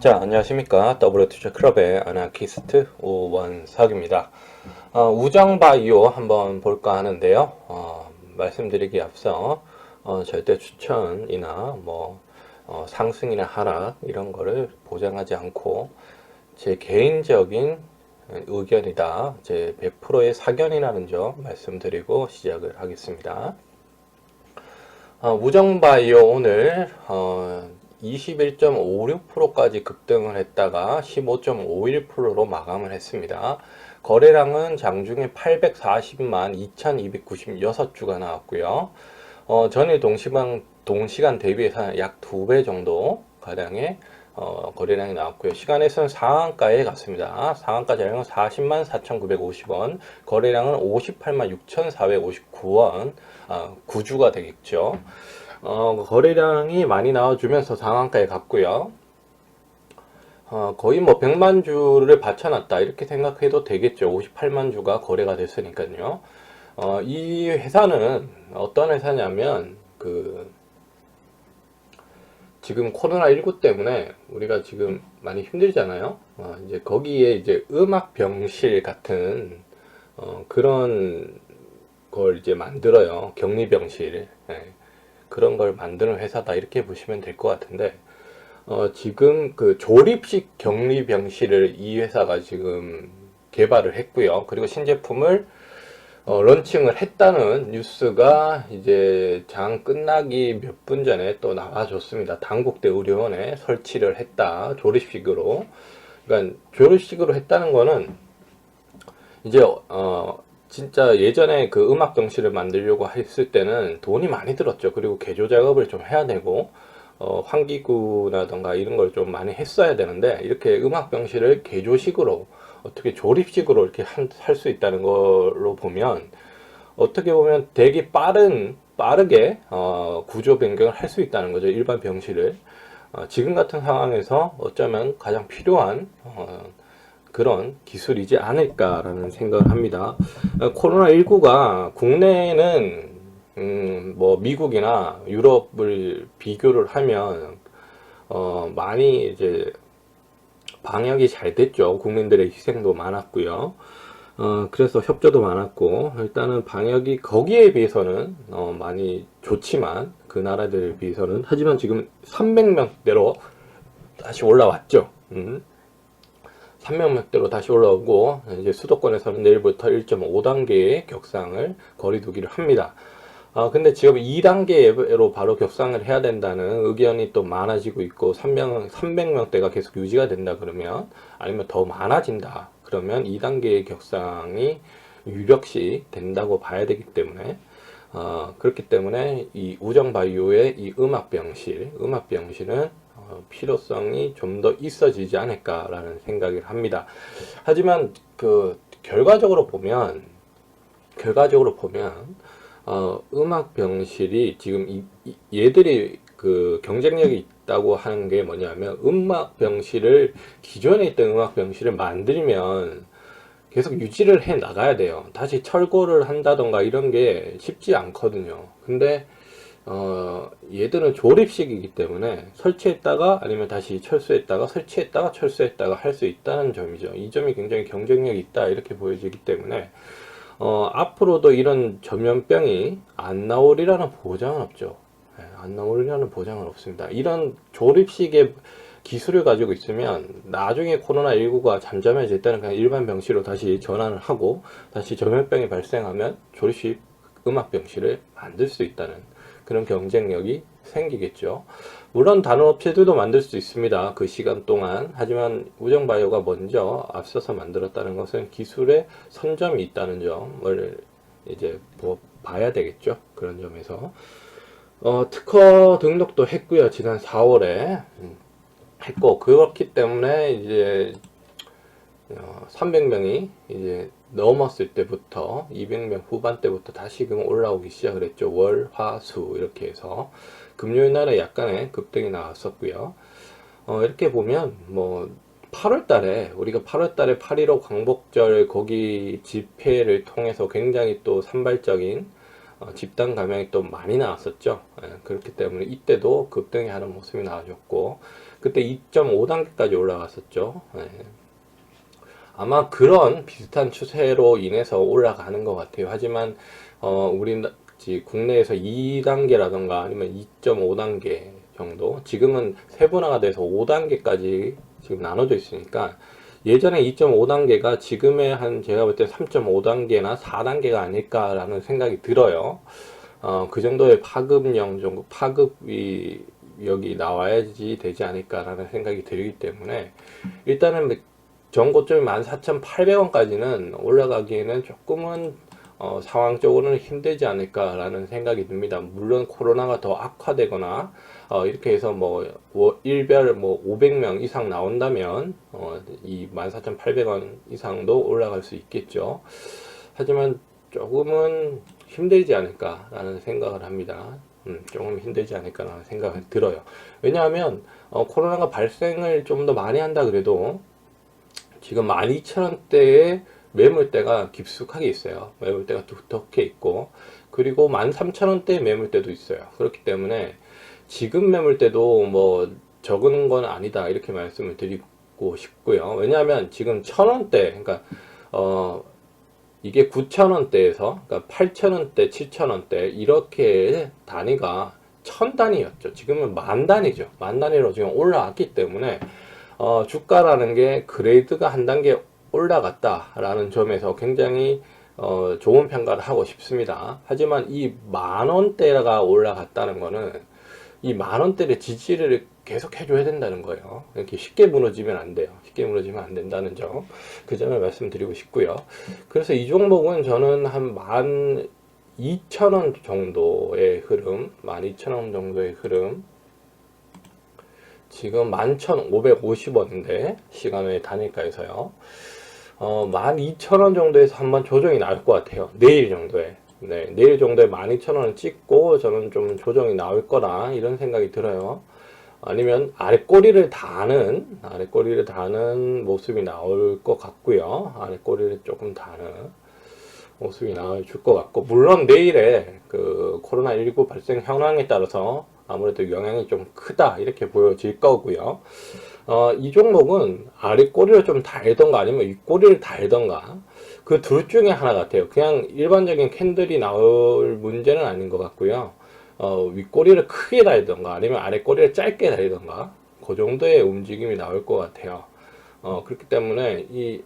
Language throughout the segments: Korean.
자, 안녕하십니까. WTC 클럽의 아나키스트 오원석입니다. 어, 우정바이오 한번 볼까 하는데요. 어, 말씀드리기 앞서 어, 절대 추천이나 뭐 어, 상승이나 하락 이런 거를 보장하지 않고 제 개인적인 의견이다. 제 100%의 사견이라는 점 말씀드리고 시작을 하겠습니다. 어, 우정바이오 오늘 어, 21.56%까지 급등을 했다가 15.51%로 마감을 했습니다. 거래량은 장중에 840만 2296주가 나왔고요. 어, 전일 동시간, 동시간 대비해서 약 2배 정도 가량의 어, 거래량이 나왔고요. 시간에서는 상한가에 갔습니다. 상한가 자량은 40만 4,950원, 거래량은 58만 6,459원, 아, 9주가 되겠죠. 어, 거래량이 많이 나와주면서 상한가에 갔고요. 어, 거의 뭐 100만 주를 받쳐놨다 이렇게 생각해도 되겠죠. 58만 주가 거래가 됐으니까요. 어, 이 회사는 어떤 회사냐면 그 지금 코로나19 때문에 우리가 지금 많이 힘들잖아요. 어, 이제 거기에 이제 음악 병실 같은 어, 그런 걸 이제 만들어요. 격리 병실. 예. 그런 걸 만드는 회사다 이렇게 보시면 될 것 같은데 어, 지금 그 조립식 격리 병실을 이 회사가 지금 개발을 했고요. 그리고 신제품을 어, 런칭을 했다는 뉴스가 이제 장 끝나기 몇 분 전에 또 나와줬습니다. 당국대 의료원에 설치를 했다. 조립식으로. 그러니까 조립식으로 했다는 거는 이제 어, 진짜 예전에 그 음악 병실을 만들려고 했을 때는 돈이 많이 들었죠. 그리고 개조 작업을 좀 해야 되고, 어, 환기구라던가 이런 걸 좀 많이 했어야 되는데, 이렇게 음악 병실을 개조식으로, 어떻게 조립식으로 이렇게 할 수 있다는 걸로 보면, 어떻게 보면 되게 빠른, 빠르게, 어, 구조 변경을 할 수 있다는 거죠. 일반 병실을. 어, 지금 같은 상황에서 어쩌면 가장 필요한, 어, 그런 기술이지 않을까라는 생각을 합니다. 어, 코로나19가 국내에는 음, 뭐 미국이나 유럽을 비교를 하면 어, 많이 이제 방역이 잘 됐죠. 국민들의 희생도 많았고요. 어, 그래서 협조도 많았고 일단은 방역이 거기에 비해서는 어, 많이 좋지만 그 나라들에 비해서는 하지만 지금 300명대로 다시 올라왔죠. 음. 3명맥대로 다시 올라오고 이제 수도권에서는 내일부터 1.5단계의 격상을 거리두기를 합니다. 아, 근데 지금 2단계로 바로 격상을 해야 된다는 의견이 또 많아지고 있고 300, 300명대가 계속 유지가 된다 그러면 아니면 더 많아진다 그러면 2단계의 격상이 유력시 된다고 봐야 되기 때문에 어, 그렇기 때문에 이 우정바이오의 이 음악병실, 음악병실은 어, 필요성이 좀 더 있어지지 않을까라는 생각을 합니다. 하지만 그 결과적으로 보면 결과적으로 보면 어, 음악 병실이 지금 이, 이, 얘들이 그 경쟁력이 있다고 하는 게 뭐냐면 음악 병실을 기존에 있던 음악 병실을 만들면 계속 유지를 해 나가야 돼요. 다시 철거를 한다던가 이런 게 쉽지 않거든요. 근데 어, 얘들은 조립식이기 때문에 설치했다가 아니면 다시 철수했다가 설치했다가 철수했다가 할 수 있다는 점이죠. 이 점이 굉장히 경쟁력이 있다 이렇게 보여지기 때문에 어, 앞으로도 이런 전염병이 안 나오리라는 보장은 없죠. 네, 안 나오리라는 보장은 없습니다. 이런 조립식의 기술을 가지고 있으면 나중에 코로나19가 잠잠해질 때는 그냥 일반 병실로 다시 전환을 하고 다시 전염병이 발생하면 조립식 음악 병실을 만들 수 있다는 그런 경쟁력이 생기겠죠. 물론 다른 업체들도 만들 수 있습니다. 그 시간 동안. 하지만 우정바이오가 먼저 앞서서 만들었다는 것은 기술에 선점이 있다는 점을 이제 뭐 봐야 되겠죠. 그런 점에서. 어, 특허 등록도 했고요. 지난 4월에. 했고, 그렇기 때문에 이제 300명이 어, 이제 넘었을 때부터 200명 후반때부터 다시금 올라오기 시작을 했죠. 월, 화, 수 이렇게 해서 금요일 날에 약간의 급등이 나왔었고요. 어, 이렇게 보면 뭐 8월 달에 우리가 8월 달에 8.15 광복절 거기 집회를 통해서 굉장히 또 산발적인 어, 집단 감염이 또 많이 나왔었죠. 예, 그렇기 때문에 이때도 급등이 하는 모습이 나와줬고 그때 2.5단계까지 올라갔었죠. 예. 아마 그런 비슷한 추세로 인해서 올라가는 것 같아요. 하지만 어, 우리 국내에서 2단계라던가 아니면 2.5단계 정도 지금은 세분화가 돼서 5단계까지 지금 나눠져 있으니까 예전에 2.5단계가 지금의 한 제가 볼 때 3.5단계나 4단계가 아닐까라는 생각이 들어요. 어, 그 정도의 파급력 정도 파급이 여기 나와야지 되지 않을까라는 생각이 들기 때문에 일단은 전고점이 14,800원까지는 올라가기에는 조금은 어, 상황적으로는 힘들지 않을까라는 생각이 듭니다. 물론 코로나가 더 악화되거나 어, 이렇게 해서 뭐 워- 일별 뭐 500명 이상 나온다면 어, 이 14,800원 이상도 올라갈 수 있겠죠. 하지만 조금은 힘들지 않을까라는 생각을 합니다. 음, 조금 힘들지 않을까라는 생각이 들어요. 왜냐하면 어, 코로나가 발생을 좀 더 많이 한다 그래도 지금 12,000원대의 매물대가 깊숙하게 있어요. 매물대가 두텁게 있고 그리고 13,000원대 매물대도 있어요. 그렇기 때문에 지금 매물대도 뭐 적은 건 아니다 이렇게 말씀을 드리고 싶고요. 왜냐하면 지금 1,000원대 그러니까 어 이게 9,000원대에서 그러니까 8,000원대, 7,000원대 이렇게 단위가 천 단위였죠. 지금은 만 단위죠. 만 단위로 지금 올라왔기 때문에 어, 주가라는 게 그레이드가 한 단계 올라갔다라는 점에서 굉장히 어, 좋은 평가를 하고 싶습니다. 하지만 이 만 원대가 올라갔다는 거는 이 만 원대의 지지를 계속 해줘야 된다는 거예요. 이렇게 쉽게 무너지면 안 돼요. 쉽게 무너지면 안 된다는 점. 그 점을 말씀드리고 싶고요. 그래서 이 종목은 저는 한 만 2천원 정도의 흐름, 12,000원 정도의 흐름, 지금 11,550원인데, 시간의 단일가에서요. 어, 12,000원 정도에서 한번 조정이 나올 것 같아요. 내일 정도에. 네, 내일 정도에 12,000원을 찍고 저는 좀 조정이 나올 거라 이런 생각이 들어요. 아니면 아래 꼬리를 다는 아래 꼬리를 다는 모습이 나올 것 같고요. 아래 꼬리를 조금 다는 모습이 나올 것 같고 물론 내일에 그 코로나 19 발생 현황에 따라서 아무래도 영향이 좀 크다 이렇게 보여질 거고요. 어, 이 종목은 아래 꼬리를 좀 달던가 아니면 윗 꼬리를 달던가 그 둘 중에 하나 같아요. 그냥 일반적인 캔들이 나올 문제는 아닌 것 같고요. 어, 윗꼬리를 크게 달던가 아니면 아래 꼬리를 짧게 달던가 그 정도의 움직임이 나올 것 같아요. 어, 그렇기 때문에 이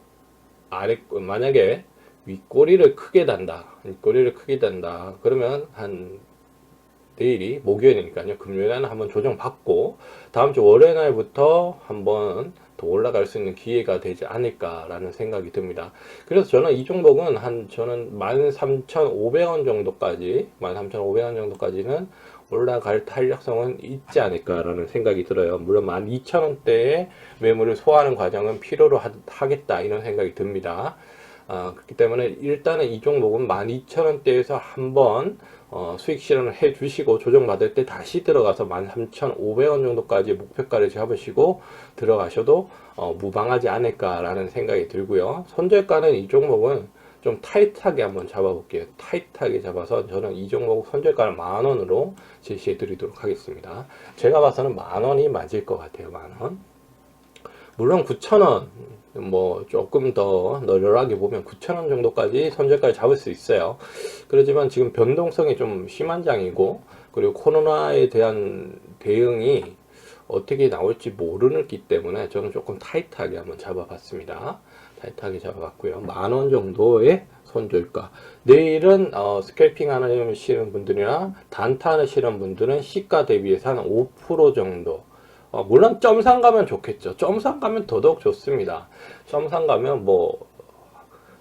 아래 만약에 윗꼬리를 크게 단다, 윗꼬리를 크게 단다. 그러면 한 내일이 목요일이니까요. 금요일에는 한번 조정 받고 다음 주 월요일 날부터 한번 더 올라갈 수 있는 기회가 되지 않을까라는 생각이 듭니다. 그래서 저는 이 종목은 한 저는 13,500원 정도까지 13,500원 정도까지는 올라갈 탄력성은 있지 않을까라는 생각이 들어요. 물론 12,000원대의 매물을 소화하는 과정은 필요로 하, 하겠다 이런 생각이 듭니다. 아, 그렇기 때문에 일단은 이 종목은 12,000원대에서 한번 어, 수익 실현을 해 주시고 조정받을 때 다시 들어가서 13,500원 정도까지 목표가를 잡으시고 들어가셔도 어, 무방하지 않을까라는 생각이 들고요. 손절가는 이 종목은 좀 타이트하게 한번 잡아볼게요. 타이트하게 잡아서 저는 이 종목 손절가를 만 원으로 제시해 드리도록 하겠습니다. 제가 봐서는 만 원이 맞을 것 같아요. 만 원. 물론 9,000원, 뭐 조금 더 널널하게 보면 9,000원 정도까지 손절가를 잡을 수 있어요. 그렇지만 지금 변동성이 좀 심한 장이고, 그리고 코로나에 대한 대응이 어떻게 나올지 모르기 때문에 저는 조금 타이트하게 한번 잡아봤습니다. 타이트하게 잡아봤고요. 만 원 정도의 손절가. 내일은 어, 스캘핑 하시는 분들이나 단타 하시는 분들은 시가 대비해서 한 5% 정도 어, 물론 점상 가면 좋겠죠. 점상 가면 더더욱 좋습니다. 점상 가면 뭐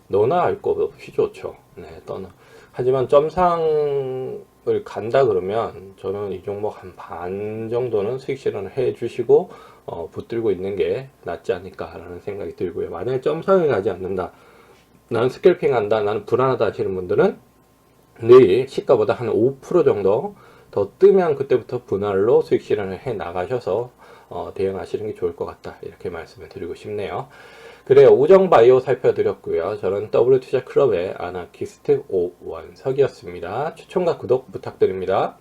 너나 할거 없이 좋죠. 네, 떠나. 하지만 점상을 간다 그러면 저는 이 종목 한 반 정도는 수익 실현을 해 주시고 어, 붙들고 있는 게 낫지 않을까라는 생각이 들고요. 만약에 점상을 가지 않는다. 나는 스캘핑 한다. 나는 불안하다 하시는 분들은 내일 시가보다 한 5% 정도 더 뜨면 그때부터 분할로 수익 실현을 해 나가셔서 어, 대응하시는 게 좋을 것 같다. 이렇게 말씀을 드리고 싶네요. 그래요. 우정바이오 살펴드렸고요. 저는 W투자 클럽의 아나키스트 오원석이었습니다. 추천과 구독 부탁드립니다.